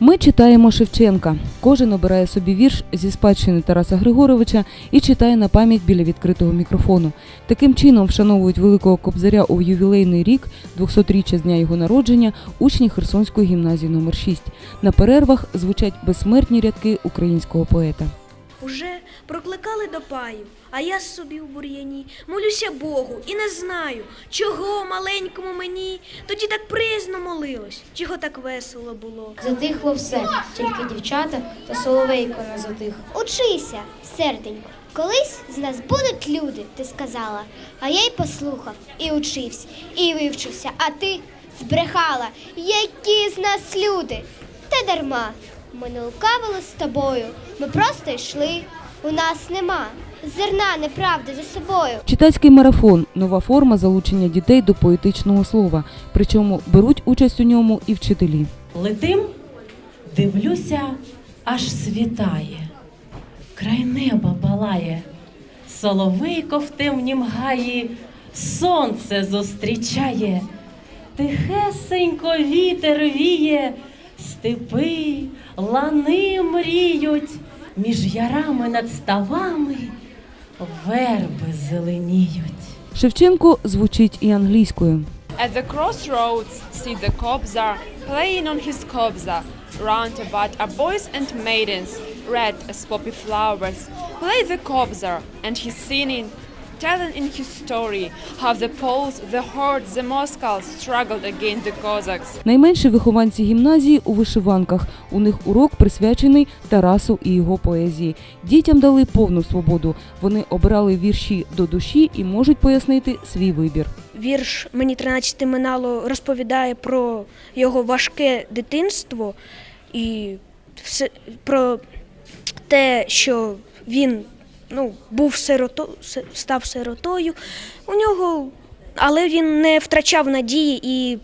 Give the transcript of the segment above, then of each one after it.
Ми читаємо Шевченка. Кожен обирає собі вірш зі спадщини Тараса Григоровича і читає на пам'ять біля відкритого мікрофону. Таким чином вшановують великого кобзаря у ювілейний рік, 200-річчя з дня його народження, учні Херсонської гімназії номер 6 На перервах звучать безсмертні рядки українського поета. Уже прокликали до паю, а я собі у бур'яні молюся Богу і не знаю, чого маленькому мені тоді так приязно молилось, чого так весело було. Затихло все, тільки дівчата та соловейко не затих. Учися, серденько. Колись з нас будуть люди, ти сказала. А я й послухав, і учився, і вивчився. А ти збрехала, які з нас люди. Та дарма. Ми не лукавили з тобою. Ми просто йшли. У нас нема зерна неправди за собою. Читацький марафон нова форма залучення дітей до поетичного слова. Причому беруть участь у ньому і вчителі. Летим, дивлюся, аж світає, край неба палає, соловейко в темнім гаї, сонце зустрічає, тихесенько вітер віє, степи, лани мріють, між ярами над ставами верби зеленіють. Шевченко звучить і англійською. At the crossroads, see the cobzar playing on his kobza. Round about are boys and maidens, red as poppy flowers. Play the kobzar, and he's singing, telling in his story how the Poles, the Hordes, the Moscows struggled against the Cossacks. Найменші вихованці гімназії у вишиванках. У них урок присвячений Тарасу і його поезії. Дітям дали повну свободу. Вони обирали вірші до душі і можуть пояснити свій вибір. Вірш мені 13 минало розповідає про його важке дитинство і все про те, що він ну, був сирото, став сиротою. У нього, але він не втрачав надії і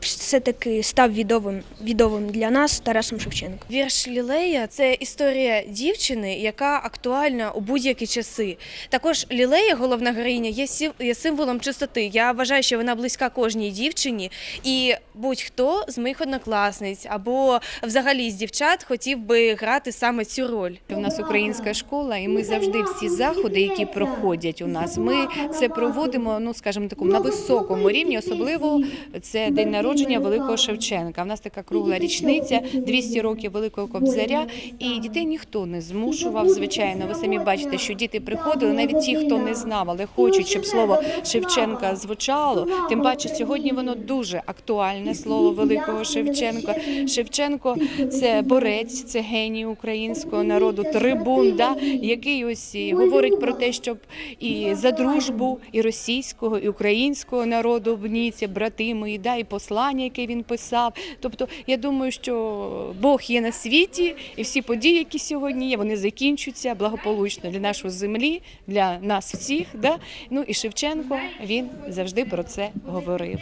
все-таки став відомим, відомим для нас Тарасом Шевченком. Вірш Лілея це історія дівчини, яка актуальна у будь-які часи. Також Лілея, головна героїня, є сів- є символом чистоти. Я вважаю, що вона близька кожній дівчині, і будь-хто з моїх однокласниць або взагалі з дівчат хотів би грати саме цю роль. У нас українська школа, і ми завжди всі заходи, які проходять у нас, ми це проводимо, ну скажімо такому на високому рівні. Особливо це день народження великого Шевченка. У нас така кругла річниця, 200 років великого кобзаря. І дітей ніхто не змушував. Звичайно, ви самі бачите, що діти приходили, навіть ті, хто не знав, але хочуть, щоб слово Шевченка звучало. Тим паче, сьогодні воно дуже актуальне слово великого Шевченка. Шевченко це борець, це геній українського народу, трибун, да, який ось говорить про те, щоб і за дружбу і російського, і українського народу в Ніці, брати мої, да, і послання, яке він писав. Тобто, я думаю, що Бог є на світі, і всі події, які сьогодні є, вони закінчуються благополучно для нашої землі, для нас всіх. Да? Ну і Шевченко він завжди про це говорив.